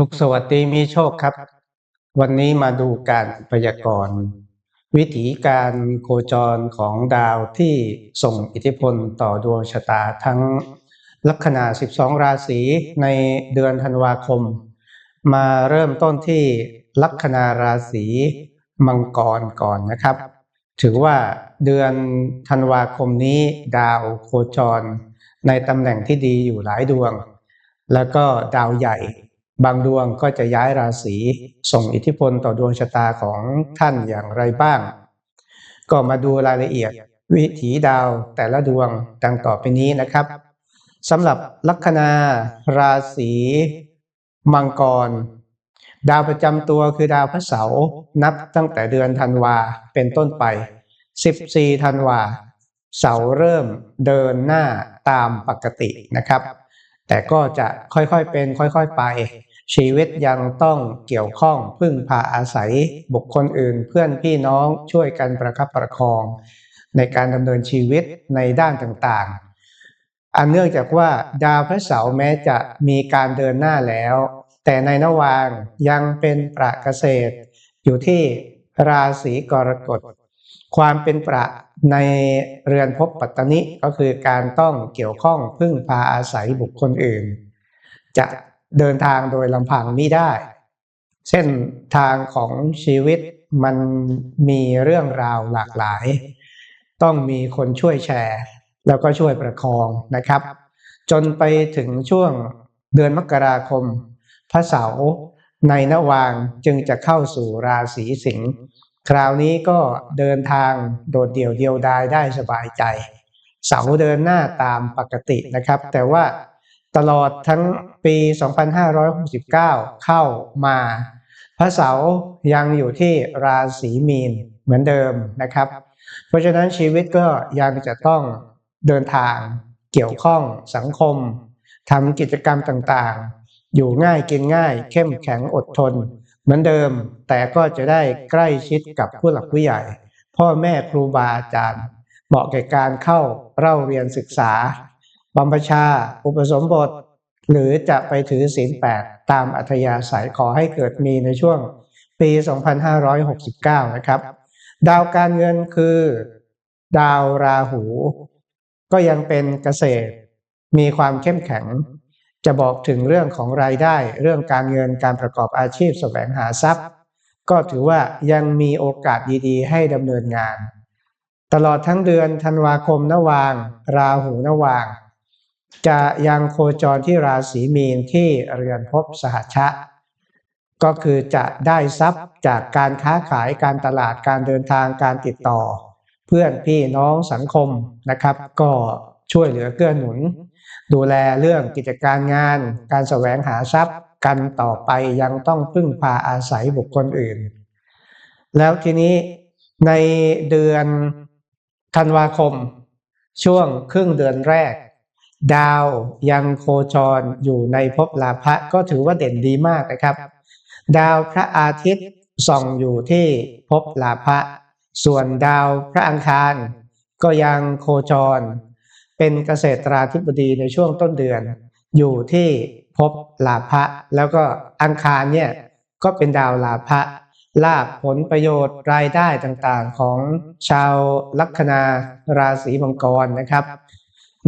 สุขสวัสดีมีโชคครับ วันนี้มาดูการพยากรณ์วิถีการโคจรของดาวที่ส่งอิทธิพลต่อดวงชะตาทั้งลัคนา 12 ราศีในเดือนธันวาคม มาเริ่มต้นที่ลัคนาราศีมังกรก่อนนะครับ ถือว่าเดือนธันวาคมนี้ดาวโคจรในตำแหน่งที่ดีอยู่หลายดวง แล้วก็ดาวใหญ่ บางดวงก็จะย้ายราศีส่งอิทธิพลต่อดวงชะตาของท่านอย่างไรบ้าง ก็มาดูรายละเอียด วิถีดาวแต่ละดวงดังต่อไปนี้นะครับสำหรับลัคนา ราศีมังกร ดาวประจำตัวคือดาวพระเสาร์นับตั้งแต่เดือนธันวาเป็นต้นไป 14 ธันวา เสาเริ่มเดินหน้าตามปกตินะครับ แต่ก็จะค่อยๆเป็นค่อยๆไป ชีวิตยังต้องเกี่ยวข้องพึ่งพาอาศัยบุคคลอื่นเพื่อนพี่น้องช่วยกันประคับประคอง ในการดำเนินชีวิตในด้านต่างๆ อันเนื่องจากว่าดาวพระเสาร์แม้จะมีการเดินหน้าแล้ว แต่ในนวางยังเป็นประเกษตร อยู่ที่ราศีกรกฎความเป็นประในเรือนภพปัตตนิก็คือการต้องเกี่ยวข้องพึ่งพาอาศัยบุคคลอื่น จะ เดินทางโดยลำพังไม่ได้ เส้นทางของชีวิตมันมีเรื่องราวหลากหลาย ต้องมีคนช่วยแชร์ แล้วก็ช่วยประคองนะครับ จนไปถึงช่วงเดือนมกราคม พระเสาร์ในนวางจึงจะเข้าสู่ราศีสิงห์คราวนี้ก็เดินทางโดดเดี่ยวเดียวดายได้สบายใจ เสาเดินหน้าตามปกตินะครับ แต่ว่า ตลอดทั้งปี 2569 เข้ามา พระเสาร์ยังอยู่ที่ราศีมีนเหมือนเดิมนะครับ เพราะฉะนั้นชีวิตก็ยังจะต้องเดินทางเกี่ยวข้องสังคมทำกิจกรรมต่างๆ อยู่ง่ายกินง่าย เข้มแข็งอดทน เหมือนเดิม แต่ก็จะได้ใกล้ชิดกับผู้หลักผู้ใหญ่ พ่อแม่ครูบาอาจารย์ เหมาะแก่การเข้าเล่าเรียนศึกษา บำพชา อุปสมบท หรือจะไปถือศีลแปดตามอัธยาศัยขอให้เกิดมีในช่วงปี 2569 นะครับ ดาวการเงินคือ ดาวราหู ก็ยังเป็นเกษตร มีความเข้มแข็ง จะบอกถึงเรื่องของรายได้ เรื่องการเงินการประกอบอาชีพแสวงหาทรัพย์ ก็ถือว่ายังมีโอกาสดีๆ ให้ดำเนินงาน ตลอดทั้งเดือนธันวาคมนวาง ราหูนวาง จะยังโคจรที่ราศีมีนที่เรือนภพสหชชะ ก็คือจะได้ทรัพย์จากการค้าขายการตลาดการเดินทางการติดต่อ เพื่อนพี่น้องสังคมนะครับ ก็ช่วยเหลือเกื้อหนุน ดูแลเรื่องกิจการงาน การแสวงหาทรัพย์กันต่อไปยังต้องพึ่งพาอาศัยบุคคลอื่น แล้วทีนี้ในเดือนธันวาคม ช่วงครึ่งเดือนแรก ดาวยังโคจรอยู่ในภพลาภะก็ถือว่าเด่นดีมากนะครับ ดาวพระอาทิตย์ส่องอยู่ที่ภพลาภะส่วนดาวพระอังคาร ก็ยังโคจร เป็นเกษตราธิบดีในช่วงต้นเดือน อยู่ที่ภพลาภะแล้วก็อังคารเนี่ยก็เป็นดาวลาภะลาภผลประโยชน์รายได้ต่างๆของชาวลัคนาราศีมังกรนะครับ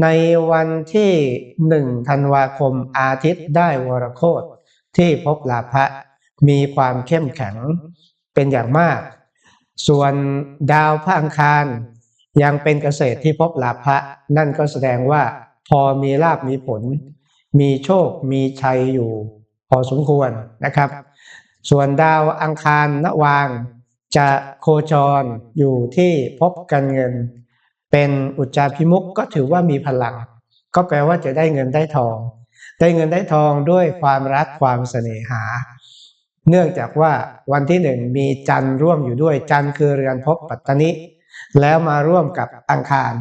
ในวันที่หนึ่งธันวาคมอาทิตย์ได้วรโคตที่พบลาภะมีความเข้มแข็งเป็นอย่างมาก ส่วนดาวพระอังคารยังเป็นเกษตรที่พบลาภะนั่นก็แสดงว่าพอมีลาบมีผล มีโชคมีชัยอยู่ พอสมควรนะครับ ส่วนดาวอังคารนวางจะโคจรอยู่ที่พบกันเงิน เป็นอุจจาพิมุกก็ถือว่ามีพลัง ก็แปลว่าจะได้เงินได้ทอง ได้เงินได้ทองด้วยความรักความเสน่หา เนื่องจากว่าวันที่หนึ่งมีจันทร์ร่วมอยู่ด้วยจันทร์คือเรือนภพปัตตนิแล้วมาร่วมกับอังคาร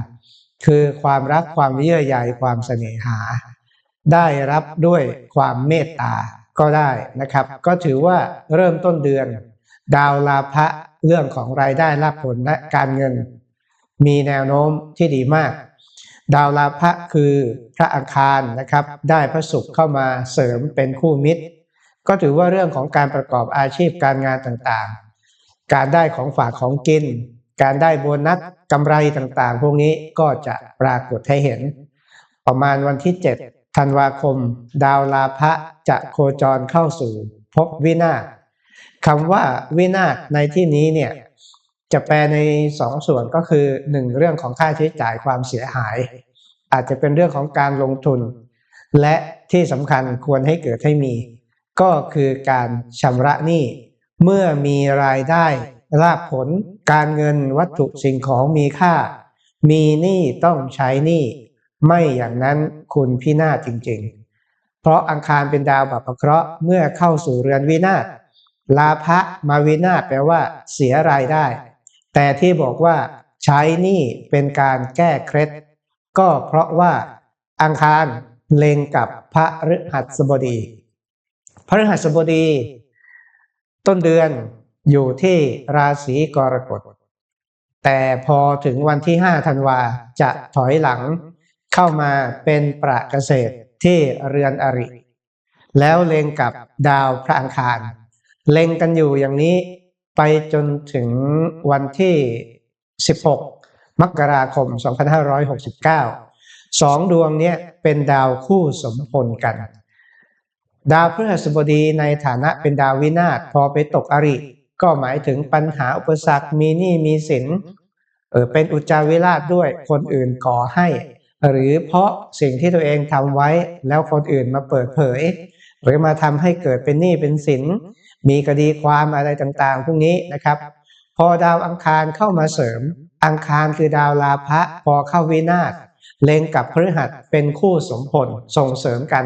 คือความรักความเยื่อใยความเสน่หา ได้รับด้วยความเมตตาก็ได้นะครับ ก็ถือว่าเริ่มต้นเดือน ดาวลาภะเรื่องของรายได้รับผลและการเงิน มีแนวโน้มที่ดีมาก ดาวลาภะคือพระอังคารนะครับ ได้พระศุกร์เข้ามาเสริมเป็นคู่มิตร ก็ถือว่าเรื่องของการประกอบอาชีพการงานต่างๆ การได้ของฝากของกิน การได้โบนัสกำไรต่างๆ พวกนี้ก็จะปรากฏให้เห็น ประมาณวันที่ 7 ธันวาคม ดาวลาภะจะโคจรเข้าสู่ภพวินาศคำว่าวินาศในที่นี้เนี่ย จะแปลในสองส่วนก็คือหนึ่งเรื่องของค่าใช้จ่ายความเสียหาย อาจจะเป็นเรื่องของการลงทุน และที่สำคัญควรให้เกิดให้มี ก็คือการชำระหนี้เมื่อมีรายได้ลาภผลการเงินวัตถุสิ่งของมีค่า มีหนี้ต้องใช้หนี้ไม่อย่างนั้นคุณพินาศจริงๆ เพราะอังคารเป็นดาวบัพเคราะห์เมื่อเข้าสู่เรือนวินาศลาภะมาวินาศแปลว่า เสียรายได้ แต่ที่บอกว่าใช้นี้เป็นการแก้เคล็ด ก็เพราะว่าอังคารเล็งกับพระฤหัสบดี พระฤหัสบดี ต้นเดือนอยู่ที่ราศีกรกฎ แต่พอถึงวันที่5ธันวาจะถอยหลังเข้ามาเป็นประเกษตรที่เรือนอริ แล้วเล็งกับดาวพระอังคาร เล็งกันอยู่อย่างนี้ ไปจนถึงวันที่ 16 มกราคม 2569 สองดวงนี้เป็นดาวคู่สมพลกัน ดาวพฤหัสบดีในฐานะเป็นดาววินาศพอไปตกอริ ก็หมายถึงปัญหาอุปสรรคมีหนี้มีสินเออเป็นอุจจาวิราชด้วยคนอื่นก่อให้ หรือเพราะสิ่งที่ตัวเองทำไว้แล้วคนอื่นมาเปิดเผย หรือมาทำให้เกิดเป็นหนี้เป็นสิน มีคดีความอะไรต่างๆ พวกนี้นะครับ พอดาวอังคารเข้ามาเสริม อังคารคือดาวลาภะพอเข้าวินาศเล็งกับพฤหัสเป็นคู่สมผลส่งเสริมกัน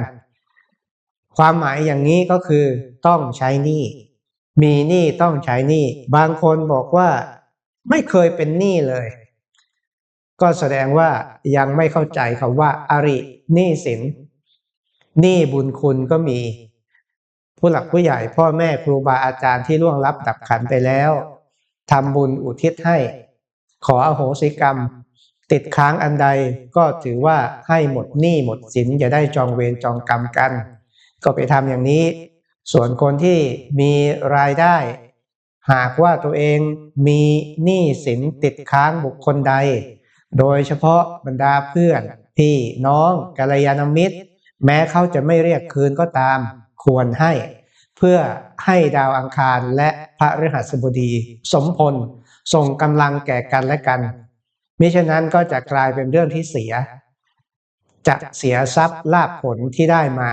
ความหมายอย่างนี้ก็คือต้องใช้หนี้มีหนี้ต้องใช้หนี้บางคนบอกว่าไม่เคยเป็นหนี้เลย ก็แสดงว่ายังไม่เข้าใจคำว่าอาริหนี้สินหนี้บุญคุณก็มี ผู้หลักผู้ใหญ่พ่อแม่ครูบาอาจารย์ที่ล่วงลับดับขันไปแล้วทำบุญอุทิศให้ ขออโหสิกรรม ติดค้างอันใดก็ถือว่าให้หมดหนี้หมดสินจะได้จองเวรจองกรรมกัน ก็ไปทำอย่างนี้ ส่วนคนที่มีรายได้ หากว่าตัวเองมีหนี้สินติดค้างบุคคลใด โดยเฉพาะบรรดาเพื่อนพี่น้องกัลยาณมิตร แม้เขาจะไม่เรียกคืนก็ตาม ควรให้ เพื่อให้ดาวอังคารและพระฤหัสบดีสมพลส่งกำลังแก่กันและกันมิฉะนั้นก็จะกลายเป็นเรื่องที่เสีย จะเสียทรัพย์ลาภผลที่ได้มา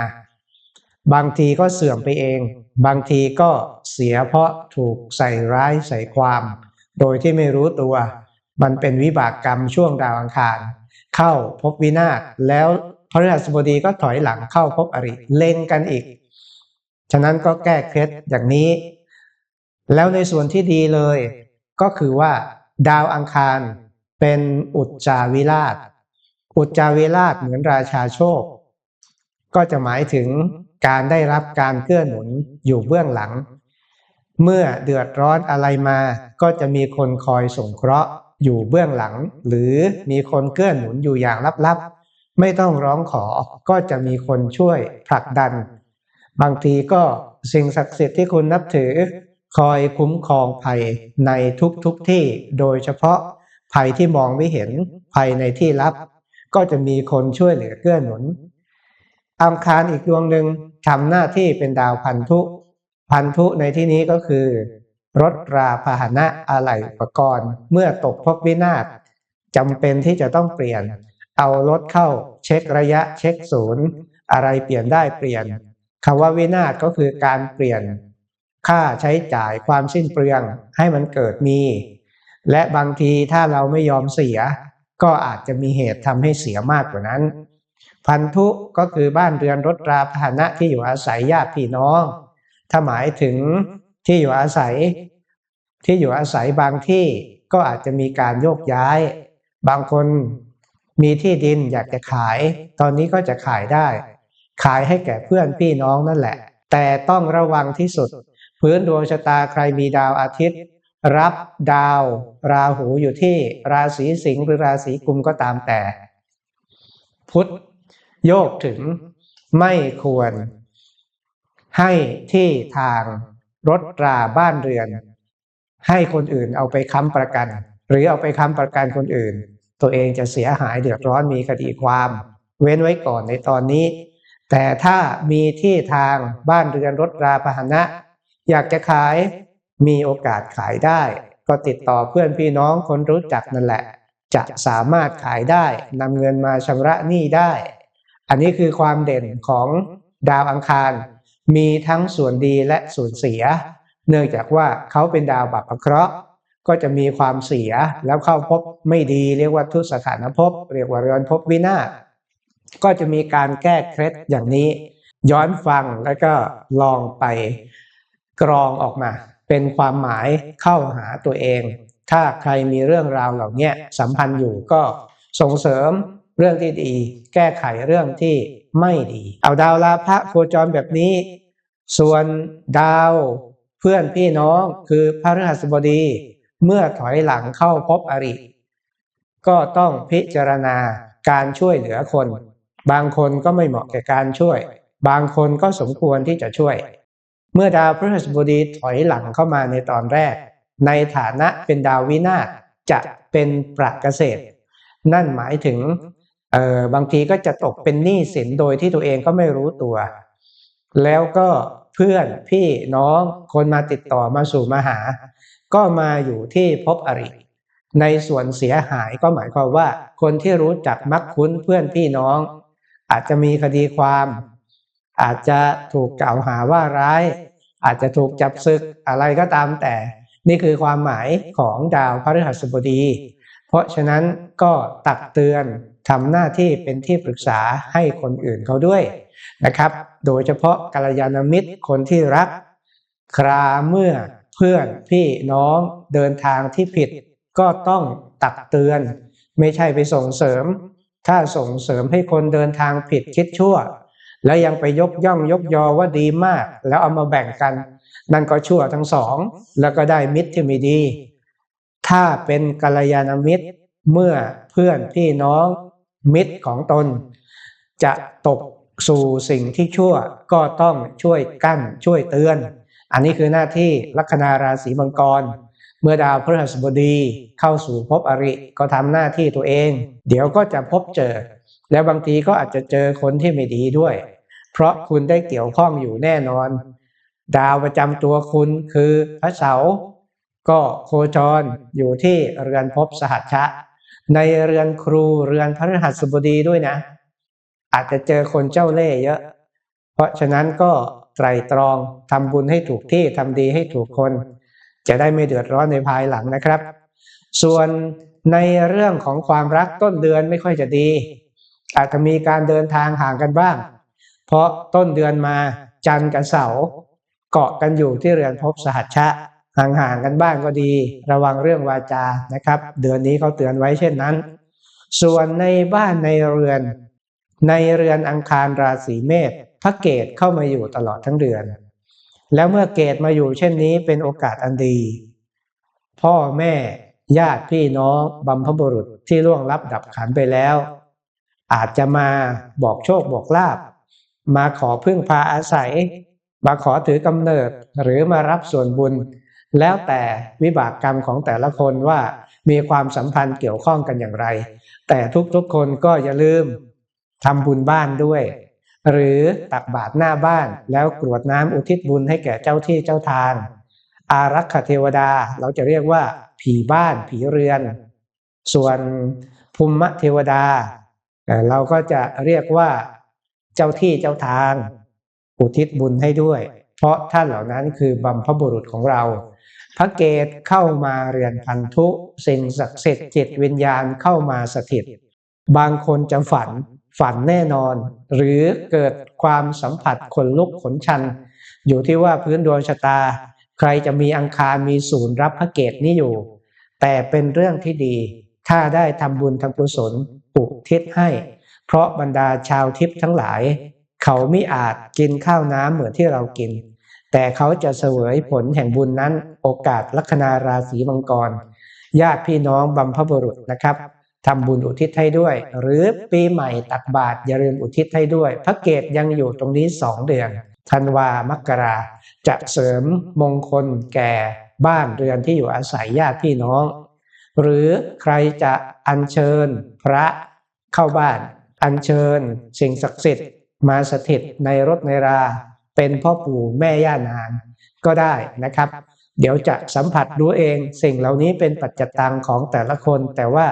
บางทีก็เสื่อมไปเอง บางทีก็เสียเพราะถูกใส่ร้ายใส่ความ โดยที่ไม่รู้ตัว มันเป็นวิบากกรรมช่วงดาวอังคาร เข้าพบวินาศแล้วพระฤหัสบดีก็ถอยหลังเข้าพบอริเล็งกันอีก ฉะนั้นก็แก้เคล็ดอย่างนี้ แล้วในส่วนที่ดีเลย ก็คือว่า ดาวอังคารเป็นอุจจาวิราช อุจจาวิราชเหมือนราชาโชค ก็จะหมายถึงการได้รับการเกื้อหนุนอยู่เบื้องหลัง เมื่อเดือดร้อนอะไรมา ก็จะมีคนคอยส่งเคราะห์อยู่เบื้องหลัง หรือมีคนเกื้อหนุนอยู่อย่างลับๆ ไม่ต้องร้องขอก็จะมีคนช่วยผลักดัน บางทีก็สิ่งศักดิ์สิทธิ์ที่คุณนับถือ คอยคุ้มครองภัยในทุกๆทที่ โดยเฉพาะภัยที่มองไม่เห็นภัยในที่ลับ ก็จะมีคนช่วยเหลือเกื้อหนุนอังคารอีกดวงหนึ่งทำหน้าที่เป็นดาวพันธุ พันธุในที่นี้ก็คือ รถราพาหนะอะไหล่อุปกรณ์ เมื่อตกพบวินาศจำเป็นที่จะต้องเปลี่ยน เอารถเข้าเช็คระยะเช็คศูนย์ อะไรเปลี่ยนได้เปลี่ยน คำว่าวินาศก็คือการเปลี่ยนค่าใช้จ่ายความสิ้นเปลืองให้มันเกิดมี และบางทีถ้าเราไม่ยอมเสีย ก็อาจจะมีเหตุทำให้เสียมากกว่านั้น พันธุก็คือบ้านเรือนรถราพาหนะที่อยู่อาศัยญาติพี่น้อง ถ้าหมายถึงที่อยู่อาศัย ที่อยู่อาศัยบางที่ก็อาจจะมีการโยกย้าย บางคนมีที่ดินอยากจะขาย ตอนนี้ก็จะขายได้ ขายให้แก่เพื่อนพี่น้องนั่นแหละ แต่ต้องระวังที่สุด พื้นดวงชะตาใครมีดาวอาทิตย์ รับดาว ราหูอยู่ที่ราศีสิงห์หรือราศีกุมก็ตามแต่ พุทธโยกถึงไม่ควร ให้ที่ทางรถราบ้านเรือน ให้คนอื่นเอาไปค้ำประกัน หรือเอาไปค้ำประกันคนอื่น ตัวเองจะเสียหายเดือดร้อนมีคดีความ เว้นไว้ก่อนในตอนนี้ แต่ถ้ามีที่ทางบ้านเรือนรถราพาหนะ อยากจะขายมีโอกาสขายได้ ก็ติดต่อเพื่อนพี่น้องคนรู้จักนั่นแหละ จะสามารถขายได้นำเงินมาชำระหนี้ได้ อันนี้คือความเด่นของดาวอังคาร มีทั้งส่วนดีและส่วนเสีย เนื่องจากว่าเขาเป็นดาวบัพเคราะห์ก็จะมีความเสียแล้วเข้าพบไม่ดีเรียกว่าทุสถานภพเรียกว่าเรือนภพวินาศ ก็จะมีการแก้เคล็ดอย่างนี้ ย้อนฟังแล้วก็ลองไปกรองออกมา เป็นความหมายเข้าหาตัวเอง ถ้าใครมีเรื่องราวเหล่านี้สัมพันธ์อยู่ก็ส่งเสริมเรื่องที่ดี แก้ไขเรื่องที่ไม่ดี เอาดาวลาภะโคจรแบบนี้ ส่วนดาวเพื่อนพี่น้องคือพระฤหัสบดี เมื่อถอยหลังเข้าพบอริ ก็ต้องพิจารณาการช่วยเหลือคน บางคนก็ไม่เหมาะแก่การช่วย บางคนก็สมควรที่จะช่วย เมื่อดาวพฤหัสบดีถอยหลังเข้ามาในตอนแรก ในฐานะเป็นดาววินาศจะเป็นประเกษตร นั่นหมายถึงเออบางทีก็จะตกเป็นหนี้สินโดยที่ตัวเองก็ไม่รู้ตัว แล้วก็เพื่อนพี่น้องคนมาติดต่อมาสู่มาหา ก็มาอยู่ที่พบอริ ในส่วนเสียหายก็หมายความว่า คนที่รู้จักมักคุ้นเพื่อนพี่น้อง อาจจะมีคดีความ อาจจะถูกกล่าวหาว่าร้าย อาจจะถูกจับศึกอะไรก็ตามแต่ นี่คือความหมายของดาวพฤหัสบดี เพราะฉะนั้นก็ตักเตือนทำหน้าที่เป็นที่ปรึกษาให้คนอื่นเขาด้วยนะครับ โดยเฉพาะกัลยาณมิตรคนที่รัก คราเมื่อเพื่อนพี่น้องเดินทางที่ผิด ก็ต้องตักเตือน ไม่ใช่ไปส่งเสริม ถ้าส่งเสริมให้คนเดินทางผิดคิดชั่ว แล้วยังไปยกย่องยกยอว่าดีมาก แล้วเอามาแบ่งกัน นั่นก็ชั่วทั้งสอง แล้วก็ได้มิตรที่ไม่ดี ถ้าเป็นกัลยาณมิตรเมื่อเพื่อนพี่น้องมิตรของตน จะตกสู่สิ่งที่ชั่วก็ต้องช่วยกั้นช่วยเตือน อันนี้คือหน้าที่ลัคนาราศีมังกร เมื่อดาวพฤหัสบดีเข้าสู่ภพอริก็ทำหน้าที่ตัวเอง เดี๋ยวก็จะพบเจอ แล้วบางทีก็อาจจะเจอคนที่ไม่ดีด้วย เพราะคุณได้เกี่ยวข้องอยู่แน่นอน ดาวประจำตัวคุณคือพระเสาร์ก็โคจรอยู่ที่เรือนภพสหัชชะ ในเรือนครูเรือนพฤหัสบดีด้วยนะ อาจจะเจอคนเจ้าเล่ห์เยอะ เพราะฉะนั้นก็ไตรตรองทำบุญให้ถูกที่ทำดีให้ถูกคน จะได้ไม่เดือดร้อนในภายหลังนะครับ ส่วนในเรื่องของความรักต้นเดือนไม่ค่อยจะดี อาจจะมีการเดินทางห่างกันบ้าง เพราะต้นเดือนมาจันทร์กับเสาร์เกาะกันอยู่ที่เรือนภพสหัชชะห่างๆกันบ้างก็ดี ระวังเรื่องวาจานะครับ เดือนนี้เขาเตือนไว้เช่นนั้น ส่วนในบ้านในเรือน ในเรือนอังคารราศีเมษพระเกตเข้ามาอยู่ตลอดทั้งเดือน แล้วเมื่อเกตมาอยู่เช่นนี้เป็นโอกาสอันดี พ่อแม่ญาติพี่น้องบัมพบุรุษที่ล่วงลับดับขันไปแล้ว อาจจะมาบอกโชคบอกลาบ มาขอพึ่งพาอาศัย มาขอถือกำเนิดหรือมารับส่วนบุญ แล้วแต่วิบากกรรมของแต่ละคนว่ามีความสัมพันธ์เกี่ยวข้องกันอย่างไร แต่ทุกๆคนก็อย่าลืมทำบุญบ้านด้วย หรือตักบาตรหน้าบ้านแล้วกรวดน้ำอุทิศบุญให้แก่เจ้าที่เจ้าทาง อารักขเทวดาเราจะเรียกว่า ผีบ้านผีเรือน ส่วนภูมิเทวดา เราก็จะเรียกว่าเจ้าที่เจ้าทาง อุทิศบุญให้ด้วย เพราะท่านเหล่านั้นคือบัมพบุรุษของเรา พระเกตเข้ามาเรือนพันธุ สิ่งศักดิ์สิทธิ์จิตวิญญาณเข้ามาสถิต บางคนจะฝัน ฝันแน่นอน หรือเกิดความสัมผัสขนลุกขนชัน อยู่ที่ว่าพื้นดวงชะตา ใครจะมีอังคารมีศูนย์รับพระเกตนี้อยู่ แต่เป็นเรื่องที่ดี ถ้าได้ทำบุญทำกุศลอุทิศให้ เพราะบรรดาชาวทิพย์ทั้งหลาย เขาไม่อาจกินข้าวน้ำเหมือนที่เรากิน แต่เขาจะเสวยผลแห่งบุญนั้น โอกาสลัคนาราศีมังกร ญาติพี่น้องบัมพบุรุษนะครับ ทำบุญอุทิศให้ด้วย หรือปีใหม่ตักบาตรอย่าลืมอุทิศให้ด้วย พระเกตยังอยู่ตรงนี้สองเดือนธันวามกราจะเสริมมงคลแก่บ้านเรือนที่อยู่อาศัยญาติพี่น้อง หรือใครจะอัญเชิญพระเข้าบ้าน อัญเชิญสิ่งศักดิ์สิทธิ์มาสถิตในรถในรา เป็นพ่อปู่แม่ย่านางก็ได้นะครับ เดี๋ยวจะสัมผัสดูเองสิ่งเหล่านี้เป็นปัจจตังของแต่ละคนแต่ว่า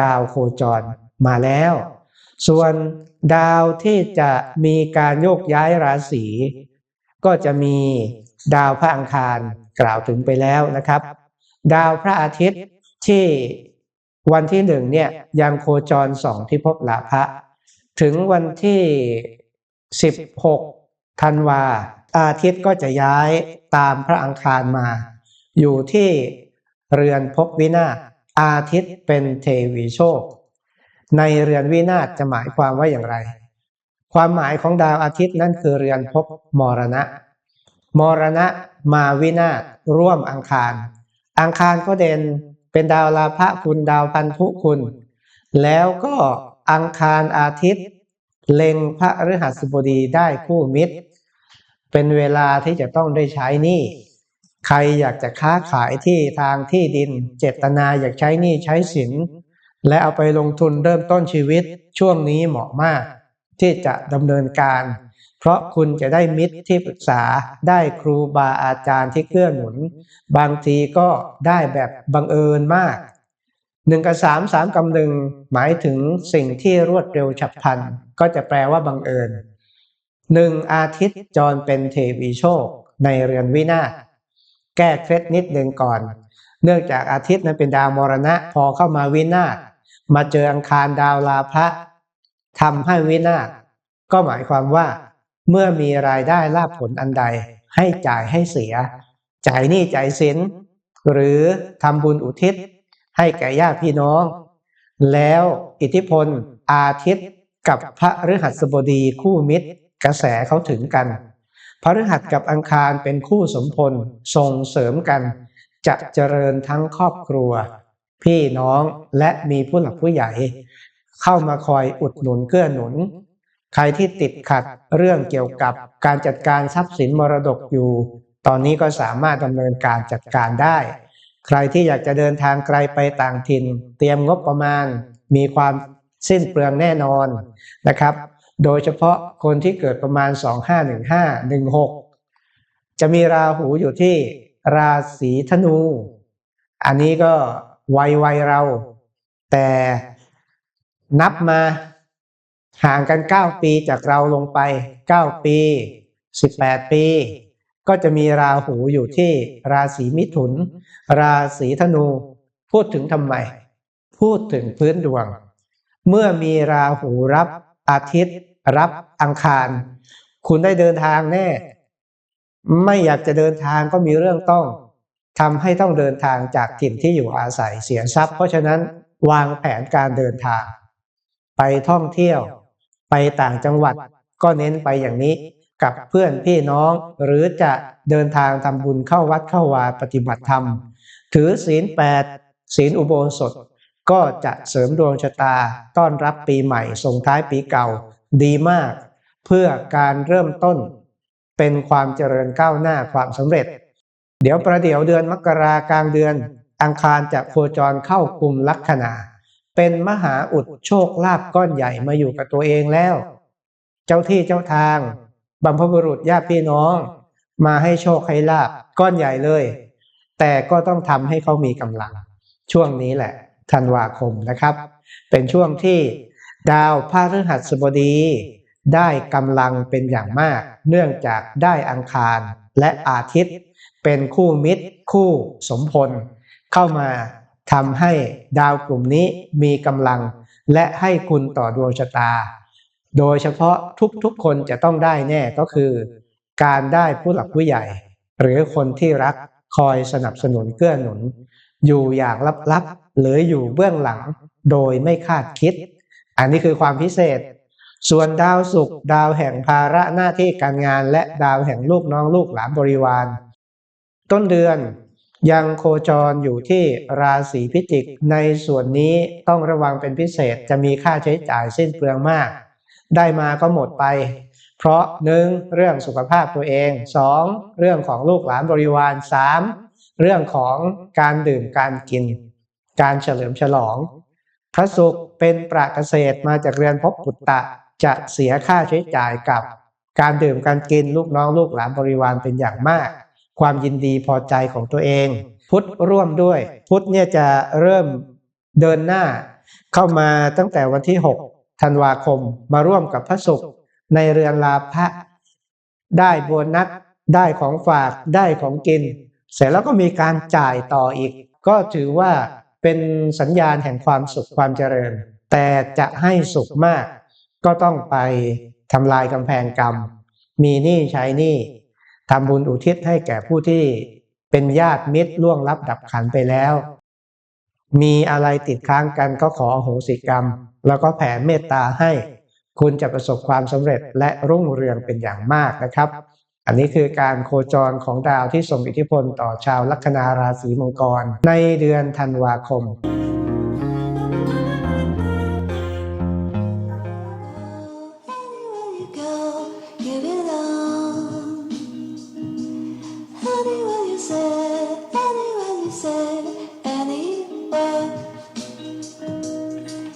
ดาวโคจรมาแล้ว ส่วนดาวที่จะมีการโยกย้ายราศีก็จะมีดาวพระอังคารกล่าวถึงไปแล้วนะครับ ดาวพระอาทิตย์ที่วันที่หนึ่งเนี่ยยังโคจรสองที่ภพลาภะถึงวันที่ 16ธันวา อาทิตย์ก็จะย้ายตามพระอังคารมา อยู่ที่เรือนภพวินาศ อาทิตย์เป็นเทวีโชค ในเรือนวินาศจะหมายความว่าอย่างไร ความหมายของดาวอาทิตย์นั่นคือเรือนภพมรณะ มรณะมาวินาศร่วมอังคาร อังคารก็เด่นเป็นดาวลาภะคุณดาวพันธุคุณ แล้วก็อังคารอาทิตย์ เล็งพระฤหัสบดีได้คู่มิตร เป็นเวลาที่จะต้องได้ใช้นี้ ใครอยากจะค้าขายที่ทางที่ดิน เจตนาอยากใช้หนี้ใช้สิน และเอาไปลงทุนเริ่มต้นชีวิตช่วงนี้เหมาะมาก ที่จะดำเนินการ เพราะคุณจะได้มิตรที่ปรึกษาได้ครูบาอาจารย์ที่เกื้อหนุน บางทีก็ได้แบบบังเอิญมากหนึ่งกับสามสามกับหนึ่งหมายถึงสิ่งที่รวดเร็วฉับพลัน ก็จะแปลว่าบังเอิญหนึ่งอาทิตย์จรเป็นเทวีโชค ในเรือนวินาศ แก้เคล็ดนิดหนึ่งก่อน เนื่องจากอาทิตย์นั้นเป็นดาวมรณะ พอเข้ามาวินาศมาเจออังคารดาวลาภะทำให้วินาศก็หมายความว่า เมื่อมีรายได้ลาภผลอันใด ให้จ่ายให้เสีย จ่ายหนี้จ่ายสินหรือทำบุญอุทิศ ให้แก่ญาติพี่น้อง แล้วอิทธิพลอาทิตย์กับพระฤหัสบดีคู่มิตร กระแสเขาถึงกัน พระฤหัสกับอังคารเป็นคู่สมพลส่งเสริมกัน จะเจริญทั้งครอบครัว พี่น้องและมีผู้หลักผู้ใหญ่ เข้ามาคอยอุดหนุนเกื้อหนุน ใครที่ติดขัดเรื่องเกี่ยวกับการจัดการทรัพย์สินมรดกอยู่ ตอนนี้ก็สามารถดำเนินการจัดการได้ ใครที่อยากจะเดินทางไกลไปต่างถิ่น เตรียมงบประมาณ มีความสิ้นเปลืองแน่นอนนะครับ โดยเฉพาะคนที่เกิดประมาณ 2515 16 จะมีราหูอยู่ที่ราศีธนู อันนี้ก็วัยวัยเรา แต่นับมาห่างกัน 9 ปีจากเราลงไป 9 ปี 18 ปี ก็จะมีราหูอยู่ที่ราศีมิถุน ราศีธนู พูดถึงทำไม พูดถึงพื้นดวง เมื่อมีราหูรับ อาทิตย์ รับอังคาร คุณได้เดินทางแน่ ไม่อยากจะเดินทางก็มีเรื่องต้องทำให้ต้องเดินทางจากถิ่นที่อยู่อาศัยเสียทรัพย์ เพราะฉะนั้นวางแผนการเดินทาง ไปท่องเที่ยว ไปต่างจังหวัดก็เน้นไปอย่างนี้กับเพื่อนพี่น้องหรือจะเดินทางทำบุญเข้าวัดเข้าวาปฏิบัติธรรม ถือศีลแปดศีลอุโบสถ ก็จะเสริมดวงชะตาต้อนรับปีใหม่ส่งท้ายปีเก่าดีมาก เพื่อการเริ่มต้น เป็นความเจริญก้าวหน้าความสำเร็จ เดี๋ยวประเดี๋ยวเดือนมกรากลางเดือน อังคารจะโคจรเข้ากลุ่มลัคนาเป็นมหาอุดโชคลาภก้อนใหญ่มาอยู่กับตัวเองแล้ว เจ้าที่เจ้าทางบัมพบุรุษญาติพี่น้อง มาให้โชคให้ลาบก้อนใหญ่เลย แต่ก็ต้องทำให้เขามีกำลัง ช่วงนี้แหละ ธันวาคมนะครับ เป็นช่วงที่ดาวพฤหัสบดี ได้กำลังเป็นอย่างมาก เนื่องจากได้อังคารและอาทิตย์ เป็นคู่มิตร คู่สมพล เข้ามาทำให้ดาวกลุ่มนี้มีกำลัง และให้คุณต่อดวงชะตา โดยเฉพาะทุกๆคนจะต้องได้แน่ก็คือ การได้ผู้หลักผู้ใหญ่ หรือคนที่รักคอยสนับสนุนเกื้อหนุน อยู่อย่างลับๆ หรืออยู่เบื้องหลังโดยไม่คาดคิด อันนี้คือความพิเศษ ส่วนดาวศุกร์ดาวแห่งภาระหน้าที่การงาน และดาวแห่งลูกน้องลูกหลานบริวาร ต้นเดือนยังโคจรอยู่ที่ราศีพิจิก ในส่วนนี้ต้องระวังเป็นพิเศษจะมีค่าใช้จ่ายสิ้นเปลืองมาก ได้มาก็หมดไป เพราะหนึ่งเรื่องสุขภาพตัวเองสองเรื่องของลูกหลานบริวารสามเรื่องของการดื่มการกิน การเฉลิมฉลอง พระศุกร์เป็นประเกษตรมาจากเรือนภพปุตตะจะเสียค่าใช้จ่ายกับ การดื่มการกินลูกน้องลูกหลานบริวารเป็นอย่างมาก ความยินดีพอใจของตัวเอง พุทธร่วมด้วย พุทธเนี่ยจะเริ่มเดินหน้า เข้ามาตั้งแต่วันที่ 6 ธันวาคมมาร่วมกับพระศุกร์ในเรือนลาภะได้โบนัสได้ของฝากได้ของกิน เสร็จแล้วก็มีการจ่ายต่ออีก ก็ถือว่า เป็นสัญญาณแห่งความสุขความเจริญ แต่จะให้สุขมาก ก็ต้องไปทำลายกำแพงกรรม มีหนี้ใช้หนี้ทำบุญอุทิศให้แก่ผู้ที่เป็นญาติมิตรล่วงลับดับขันไปแล้ว มีอะไรติดค้างกันก็ขออโหสิกรรม แล้วก็แผ่เมตตาให้ คุณจะประสบความสำเร็จและรุ่งเรืองเป็นอย่างมากนะครับ อันนี้คือการโคจรของดาวที่ส่งอิทธิพลต่อชาวลัคนาราศีมังกร ในเดือนธันวาคม